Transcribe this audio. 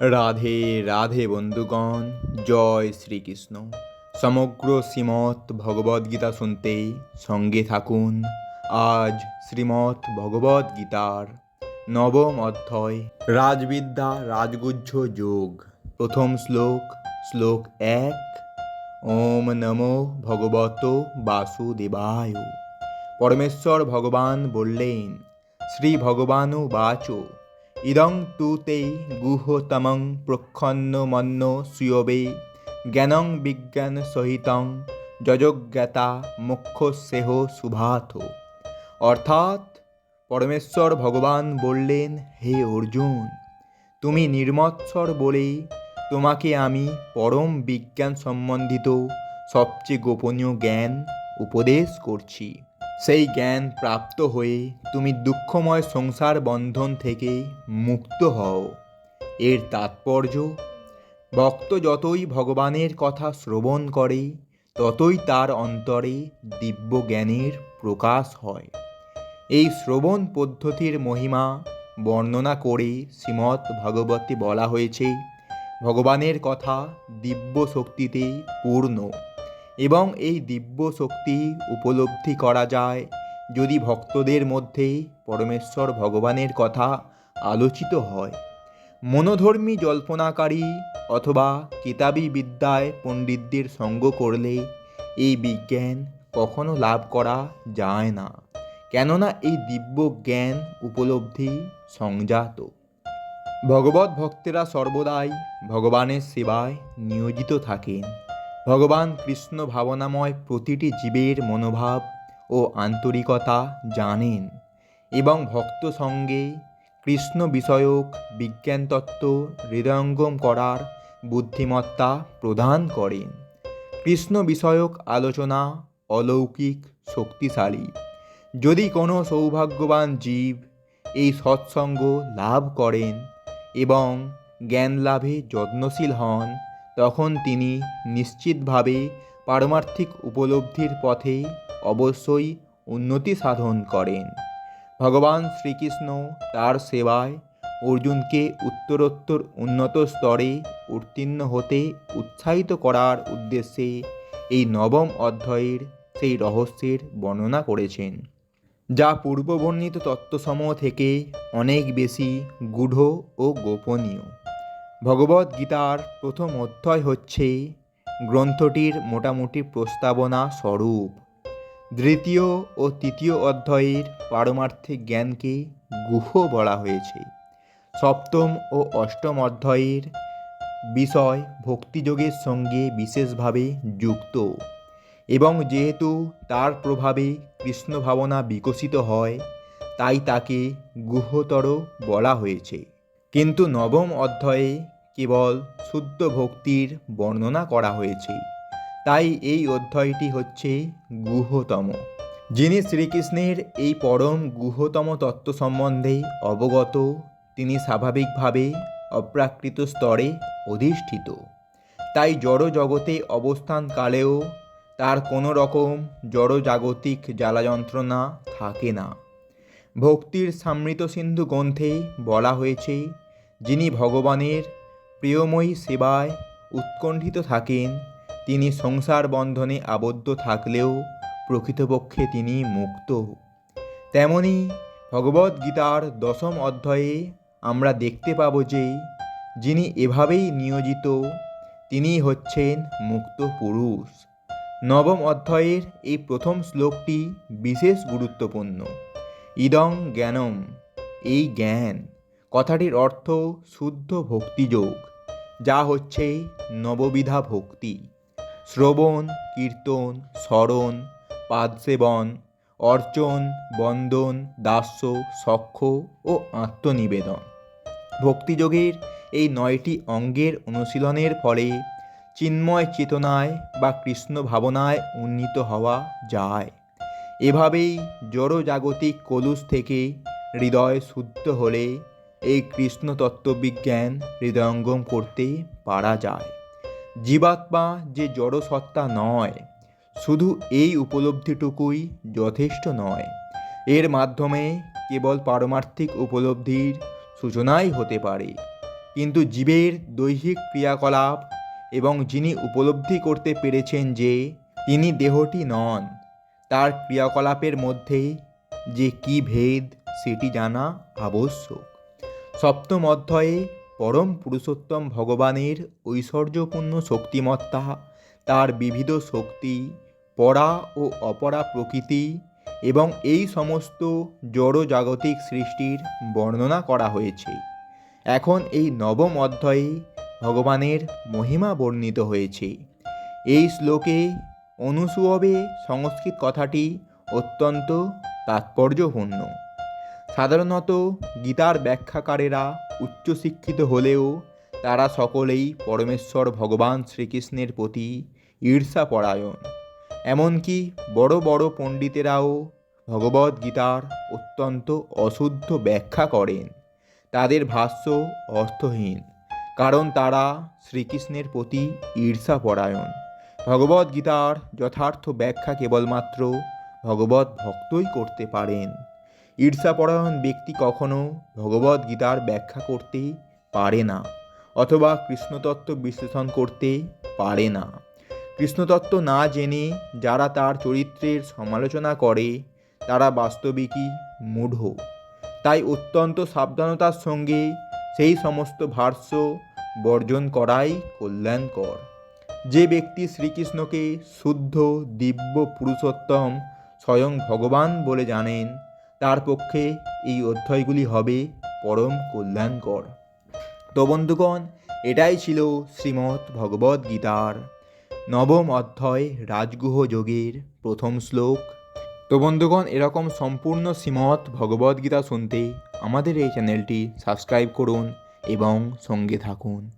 রাধে রাধে বন্ধুগণ, জয় শ্রীকৃষ্ণ। সমগ্র শ্রীমৎ ভগবদ্গীতা শুনতে সঙ্গে থাকুন। আজ শ্রীমৎ ভগবদ্গীতার নবম অধ্যায়, রাজবিদ্যা রাজগুহ্য যোগ। প্রথম শ্লোক শ্লোক এক, ওম নমো ভগবত বাসুদেবায়। পরমেশ্বর ভগবান বললেন, শ্রী ভগবানু বাচো। ইদং তু তে গুহতমং প্রক্ষণ্নমন্ন সুয়বে জ্ঞানং বিজ্ঞান সহিতং যজজ্ঞাতা সেহ শুভাথ অর্থাৎ পরমেশ্বর ভগবান বললেন, হে অর্জুন, তুমি নির্মৎসর বলে তোমাকে আমি পরম বিজ্ঞান সম্বন্ধিত সবচেয়ে গোপনীয় জ্ঞান উপদেশ করছি। সেই জ্ঞান প্রাপ্ত হয়ে তুমি দুঃখময় সংসার বন্ধন থেকে মুক্ত হও। এর তাৎপর্য, ভক্ত যতই ভগবানের কথা শ্রবণ করে, ততই তার অন্তরে দিব্য জ্ঞানের প্রকাশ হয়। এই শ্রবণ পদ্ধতির মহিমা বর্ণনা করে শ্রীমৎ ভগবতী বলা হয়েছে, ভগবানের কথা দিব্য শক্তিতে পূর্ণ। এবং এই দিব্য শক্তি উপলব্ধি করা যায়। যদি ভক্তদের মধ্যে পরমেশ্বর ভগবানের কথা আলোচিত হয়, মনোধর্মী জল্পনাকারী অথবা কিতাবী বিদ্যায় পণ্ডিতদের সঙ্গ করলে এই বিজ্ঞান কখনো লাভ করা যায় না। কেননা এই দিব্য জ্ঞান উপলব্ধি সংজাত। ভগবত ভক্তেরা সর্বদাই ভগবানের সেবায় নিয়োজিত থাকেন। ভগবান কৃষ্ণ ভাবনাময় প্রতিটি জীবের মনোভাব ও আন্তরিকতা জানেন এবং ভক্ত সঙ্গে কৃষ্ণ বিষয়ক বিজ্ঞান তত্ত্ব হৃদয়ঙ্গম করার বুদ্ধিমত্তা প্রদান করেন। কৃষ্ণ বিষয়ক আলোচনা অলৌকিক শক্তিশালী। যদি কোনো সৌভাগ্যবান জীব এই সৎসঙ্গ লাভ করেন এবং জ্ঞান লাভে যত্নশীল হন তখন তিনি নিশ্চিতভাবে পারমার্থিক উপলব্ধির পথে অবশ্যই উন্নতি সাধন করেন। ভগবান শ্রীকৃষ্ণ তার সেবায় অর্জুনকে উত্তরোত্তর উন্নত স্তরে উত্তীর্ণ হতে উৎসাহিত করার উদ্দেশ্যে এই নবম অধ্যায়ের সেই রহস্যের বর্ণনা করেছেন, যা পূর্ববর্ণিত তত্ত্বসমূহ থেকে অনেক বেশি গূঢ় ও গোপনীয়। ভগবদ্গীতার প্রথম অধ্যায় হচ্ছে গ্রন্থটির মোটামুটি প্রস্তাবনা স্বরূপ। দ্বিতীয় ও তৃতীয় অধ্যায়ের পারমার্থিক জ্ঞানকে গুহ বলা হয়েছে। সপ্তম ও অষ্টম অধ্যায়ের বিষয় ভক্তিযোগের সঙ্গে বিশেষভাবে যুক্ত এবং যেহেতু তার প্রভাবে কৃষ্ণ ভাবনা বিকশিত হয়, তাই তাকে গুহতর বলা হয়েছে। কিন্তু নবম অধ্যায়ে কেবল শুদ্ধ ভক্তির বর্ণনা করা হয়েছে। তাই এই অধ্যায়টি হচ্ছে গুহতম। যিনি শ্রীকৃষ্ণের এই পরম গুহতম তত্ত্ব সম্বন্ধে অবগত, তিনি স্বাভাবিকভাবে অপ্রাকৃত স্তরে অধিষ্ঠিত। তাই জড় জগতে অবস্থানকালেও তার কোনো রকম জড়জাগতিক জ্বালা যন্ত্রণা থাকে না। ভক্তির সমৃত সিন্ধু গ্রন্থে বলা হয়েছে, যিনি ভগবানের প্রিয়ময়ী সেবায় উৎকণ্ঠিত থাকেন, তিনি সংসার বন্ধনে আবদ্ধ থাকলেও প্রকৃতপক্ষে তিনি মুক্ত। তেমনি ভগবদ্গীতার দশম অধ্যায়ে আমরা দেখতে পাব যে, যিনি এভাবেই নিয়োজিত, তিনি হচ্ছেন মুক্ত পুরুষ। নবম অধ্যায়ের এই প্রথম শ্লোকটি বিশেষ গুরুত্বপূর্ণ। ইদং জ্ঞানম, এই জ্ঞান, কথাটির অর্থ শুদ্ধ ভক্তিযোগ, যা হচ্ছে নববিধা ভক্তি। শ্রবণ, কীর্তন, স্মরণ, পাদসেবন, অর্চন, বন্দন, দাস্য, সখ্য ও আত্মনিবেদন। ভক্তিযোগের এই নয়টি অঙ্গের অনুশীলনের ফলে চিন্ময় চেতনায় বা কৃষ্ণ ভাবনায় উন্নীত হওয়া যায়। এভাবেই জড়জাগতিক কলুষ থেকে হৃদয় শুদ্ধ হলে এই কৃষ্ণ তত্ত্ববিজ্ঞান হৃদয়ঙ্গম করতে পারা যায়। জীবাত্মা যে জড় সত্তা নয়, শুধু এই উপলব্ধিটুকুই যথেষ্ট নয়। এর মাধ্যমে কেবল পারমার্থিক উপলব্ধির সূচনাই হতে পারে। কিন্তু জীবের দৈহিক ক্রিয়াকলাপ এবং যিনি উপলব্ধি করতে পেরেছেন যে তিনি দেহটি নন তার ক্রিয়াকলাপের মধ্যে যে কী ভেদ সেটি জানা আবশ্যক। সপ্তম অধ্যায়ে পরম পুরুষোত্তম ভগবানের ঐশ্বর্যপূর্ণ শক্তিমত্তা, তার বিবিধ শক্তি, পরা ও অপরা প্রকৃতি এবং এই সমস্ত জড় জাগতিক সৃষ্টির বর্ণনা করা হয়েছে। এখন এই নবম অধ্যায়ে ভগবানের মহিমা বর্ণিত হয়েছে। এই শ্লোকে অনুসুয়বে সংস্কৃত কথাটি অত্যন্ত তাৎপর্যপূর্ণ। সাধারণত গীতার ব্যাখ্যাকারেরা উচ্চশিক্ষিত হলেও তারা সকলেই পরমেশ্বর ভগবান শ্রীকৃষ্ণের প্রতি ঈর্ষাপরায়ণ। এমনকি বড় বড় পণ্ডিতেরাও ভগবদ গীতার অত্যন্ত অশুদ্ধ ব্যাখ্যা করেন। তাদের ভাষ্য অর্থহীন, কারণ তারা শ্রীকৃষ্ণের প্রতি ঈর্ষাপরায়ণ। ভগবদ গীতার যথার্থ ব্যাখ্যা কেবলমাত্র ভগবত ভক্তই করতে পারেন। ঈর্ষাপরায়ণ ব্যক্তি কখনো ভগবদ গীতার ব্যাখ্যা করতে পারে না, অথবা কৃষ্ণতত্ত্ব বিশ্লেষণ করতে পারে না। কৃষ্ণতত্ত্ব না জেনে যারা তার চরিত্রের সমালোচনা করে, তারা বাস্তবিকই মূঢ়। তাই অত্যন্ত সাবধানতার সঙ্গে সেই সমস্ত ভাষ্য বর্জন করাই কল্যাণকর। যে ব্যক্তি শ্রীকৃষ্ণকে শুদ্ধ দিব্য পুরুষোত্তম স্বয়ং ভগবান বলে জানেন, তার পক্ষে এই অধ্যায়গুলি হবে পরম কল্যাণকর। তো বন্ধুগণ, এটাই ছিল শ্রীমৎ ভগবদ গীতার নবম অধ্যায় রাজগুহ যোগের প্রথম শ্লোক। তো বন্ধুগণ, এরকম সম্পূর্ণ শ্রীমৎ ভগবদ্গীতা শুনতে আমাদের এই চ্যানেলটি সাবস্ক্রাইব করুন এবং সঙ্গে থাকুন।